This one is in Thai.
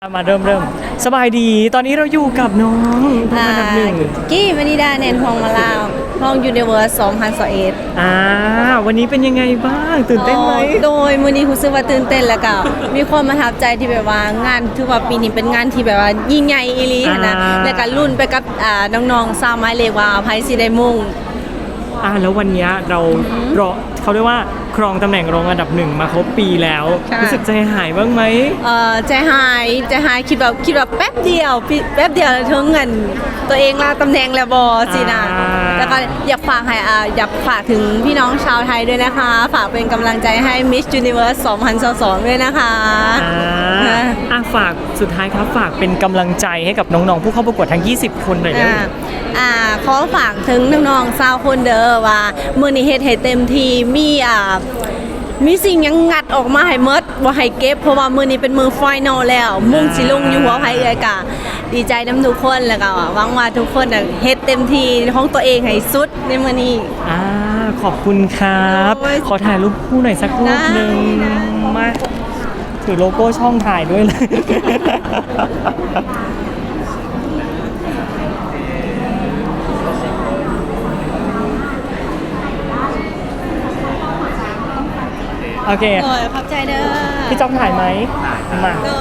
มาเริ่มเริ่มสบายดีตอนนี้เราอยู่กับน้องผู้อันดับหนึ่งกี้วนิดาเนนทองมาลาวห้องยูนิเวอร์ส2021อ่าวันนี้เป็นยังไงบ้างตื่นเต้นไหมโดยมือนี้รู้สึกว่าตื่นเต้นแล้วก็ มีความประทับใจที่แบบว่างานถือว่าปีนี้เป็นงานที่แบบว่ายิ่งใหญ่อีหลีหั้นนะอ่าและก็รุ่นไปกับอ่าน้องๆสาวไม้เล็กว่าไพสิได้มุ่ง อ่าแล้ววันเนี้ยเรารอเขาเรียกว่า ครองตำแหน่งรองอันดับหนึ่งมาครบปีแล้ว ค่ะ รู้สึกใจหายบ้างไหม เอ่อใจหายใจหายคิดแบบคิดแบบแป๊บเดียวพี่แป๊บเดียวถึงเงิน ตัวเองลาตำแหน่งแล้วบอสินะอ่า แล้วก็อยากฝากให้อ่าอยากฝากถึงพี่น้องชาวไทยด้วยนะคะ ฝากเป็นกำลังใจให้ Miss Universe 2022ด้วยนะคะ อ่าอะฝากสุดท้ายครับฝากเป็นกำลังใจให้กับน้องๆผู้เข้าประกวดทั้ง 20 คนหน่อยเร็วอ่าอ่าขอฝากถึงน้องๆชาวคนเด้อว่า มื้อนี้เฮ็ดให้เต็มที่มีอ่ามีสิ่งหยังงัดออกมาให้หมดบ่ให้เก็บเพราะว่ามื้อนี้เป็นมื้อไฟนอลแล้ว มุ่งสิลงอยู่หัวไผเอ้ยกะดีใจนํทุกคนแล้วก็หวังว่าทุกคนน่ะเฮ็ดเต็มที่ของตัวเองให้สุดในมื้อนี้ อ่าขอบคุณครับ โอ้ยขอถ่ายรูปคู่หน่อยสักรูปหนึ่งได้มาถือโลโก้ช่องถ่ายด้วยเลย โอเค โอ้ยขอบใจเด้อ พี่จ๊อบถ่ายไหมมา